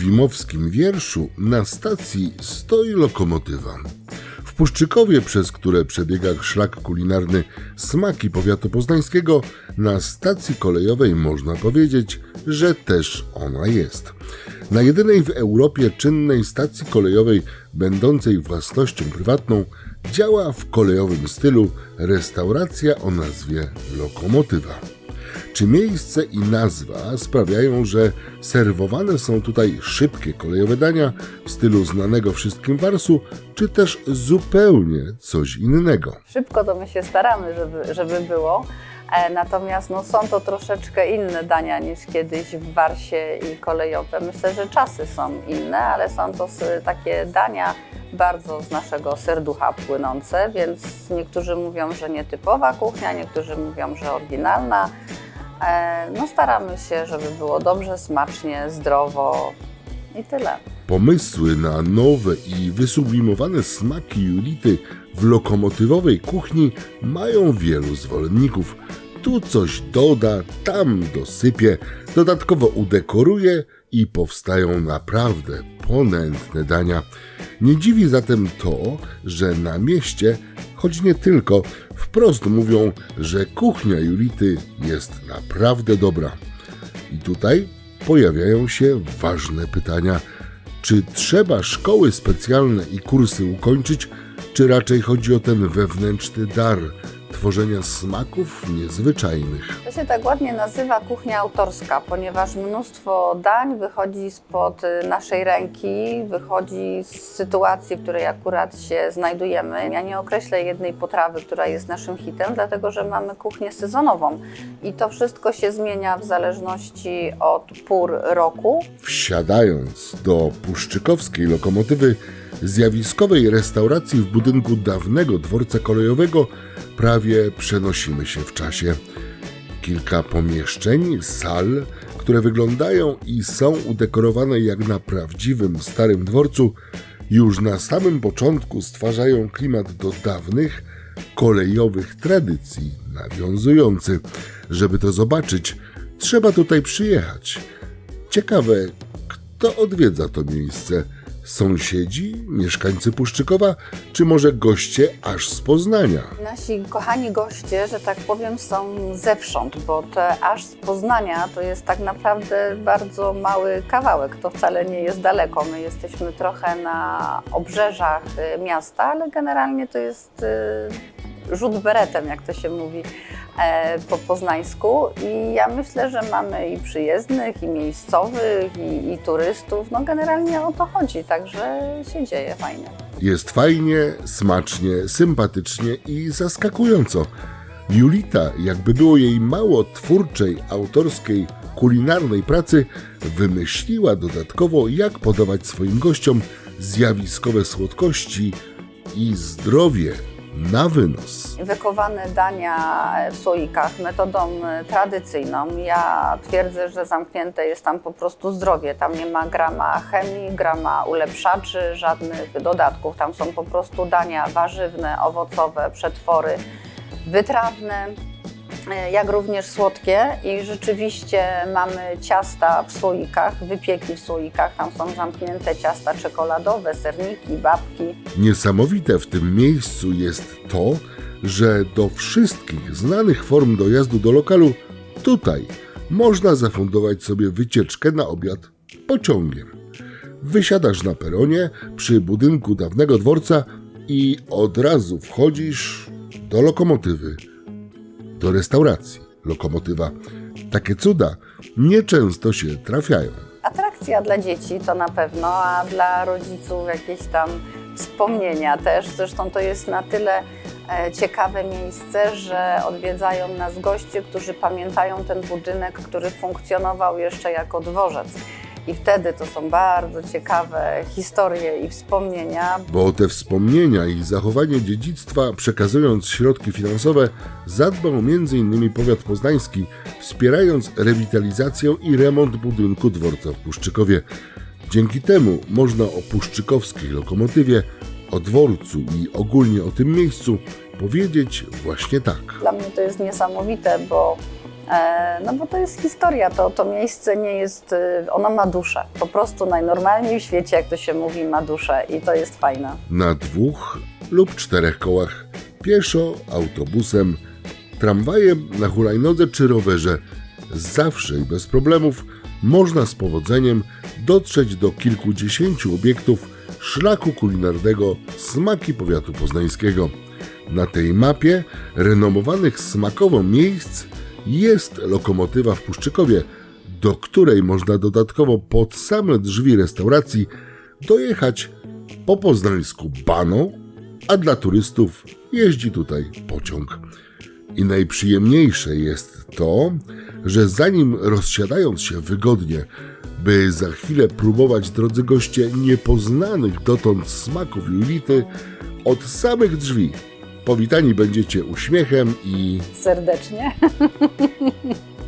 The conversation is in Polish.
tuwimowskim wierszu na stacji stoi lokomotywa. W Puszczykowie, przez które przebiega szlak kulinarny Smaki Powiatu Poznańskiego, na stacji kolejowej można powiedzieć, że też ona jest. Na jedynej w Europie czynnej stacji kolejowej, będącej własnością prywatną, działa w kolejowym stylu restauracja o nazwie Lokomotywa. Czy miejsce i nazwa sprawiają, że serwowane są tutaj szybkie kolejowe dania w stylu znanego wszystkim warsu, czy też zupełnie coś innego? Szybko to my się staramy, żeby, żeby było. E, Natomiast no, są to troszeczkę inne dania niż kiedyś w Warsie i kolejowe. Myślę, że czasy są inne, ale są to takie dania bardzo z naszego serducha płynące, więc niektórzy mówią, że nietypowa kuchnia, niektórzy mówią, że oryginalna. E, No, staramy się, żeby było dobrze, smacznie, zdrowo i tyle. Pomysły na nowe i wysublimowane smaki Julity w lokomotywowej kuchni mają wielu zwolenników. Tu coś doda, tam dosypie, dodatkowo udekoruje i powstają naprawdę ponętne dania. Nie dziwi zatem to, że na mieście, choć nie tylko, wprost mówią, że kuchnia Julity jest naprawdę dobra. I tutaj pojawiają się ważne pytania. Czy trzeba szkoły specjalne i kursy ukończyć, czy raczej chodzi o ten wewnętrzny dar tworzenia smaków niezwyczajnych? To się tak ładnie nazywa kuchnia autorska, ponieważ mnóstwo dań wychodzi spod y, naszej ręki, wychodzi z sytuacji, w której akurat się znajdujemy. Ja nie określę jednej potrawy, która jest naszym hitem, dlatego że mamy kuchnię sezonową i to wszystko się zmienia w zależności od pór roku. Wsiadając do puszczykowskiej lokomotywy, zjawiskowej restauracji w budynku dawnego dworca kolejowego, prawie przenosimy się w czasie. Kilka pomieszczeń, sal, które wyglądają i są udekorowane jak na prawdziwym starym dworcu, już na samym początku stwarzają klimat do dawnych, kolejowych tradycji nawiązujący. Żeby to zobaczyć, trzeba tutaj przyjechać. Ciekawe, kto odwiedza to miejsce? Sąsiedzi, mieszkańcy Puszczykowa, czy może goście aż z Poznania? Nasi kochani goście, że tak powiem, są zewsząd, bo te aż z Poznania to jest tak naprawdę bardzo mały kawałek. To wcale nie jest daleko. My jesteśmy trochę na obrzeżach y, miasta, ale generalnie to jest y, rzut beretem, jak to się mówi po poznańsku. I ja myślę, że mamy i przyjezdnych, i miejscowych, i, i turystów. No generalnie o to chodzi, także się dzieje fajnie. Jest fajnie, smacznie, sympatycznie i zaskakująco. Julita, jakby było jej mało twórczej, autorskiej, kulinarnej pracy, wymyśliła dodatkowo, jak podawać swoim gościom zjawiskowe słodkości i zdrowie na wynos. wykowane dania w słoikach metodą tradycyjną. Ja twierdzę, że zamknięte jest tam po prostu zdrowie. Tam nie ma grama chemii, grama ulepszaczy, żadnych dodatków. Tam są po prostu dania warzywne, owocowe, przetwory, wytrawne. E, Jak również słodkie i rzeczywiście mamy ciasta w słoikach, wypieki w słoikach, tam są zamknięte ciasta czekoladowe, serniki, babki. Niesamowite w tym miejscu jest to, że do wszystkich znanych form dojazdu do lokalu tutaj można zafundować sobie wycieczkę na obiad pociągiem. Wysiadasz na peronie przy budynku dawnego dworca i od razu wchodzisz do lokomotywy, do restauracji. Lokomotywa. Takie cuda nieczęsto się trafiają. Atrakcja dla dzieci to na pewno, a dla rodziców jakieś tam wspomnienia też. Zresztą to jest na tyle e, ciekawe miejsce, że odwiedzają nas goście, którzy pamiętają ten budynek, który funkcjonował jeszcze jako dworzec. I wtedy to są bardzo ciekawe historie i wspomnienia, Bo te wspomnienia i zachowanie dziedzictwa, przekazując środki finansowe, zadbał m.in. powiat poznański, wspierając rewitalizację i remont budynku dworca w Puszczykowie. Dzięki temu można o puszczykowskiej lokomotywie, o dworcu i ogólnie o tym miejscu powiedzieć właśnie tak. Dla mnie to jest niesamowite, bo No bo to jest historia, to, to miejsce nie jest, y, ono ma duszę. Po prostu najnormalniej w świecie, jak to się mówi, ma duszę i to jest fajne. Na dwóch lub czterech kołach, pieszo, autobusem, tramwajem, na hulajnodze czy rowerze, zawsze i bez problemów można z powodzeniem dotrzeć do kilkudziesięciu obiektów szlaku kulinarnego Smaki Powiatu Poznańskiego. Na tej mapie renomowanych smakowo miejsc jest lokomotywa w Puszczykowie, do której można dodatkowo pod same drzwi restauracji dojechać po poznańsku bano, a dla turystów jeździ tutaj pociąg. I najprzyjemniejsze jest to, że zanim rozsiadając się wygodnie, by za chwilę próbować, drodzy goście, niepoznanych dotąd smaków Julity, od samych drzwi powitani będziecie uśmiechem i Serdecznie.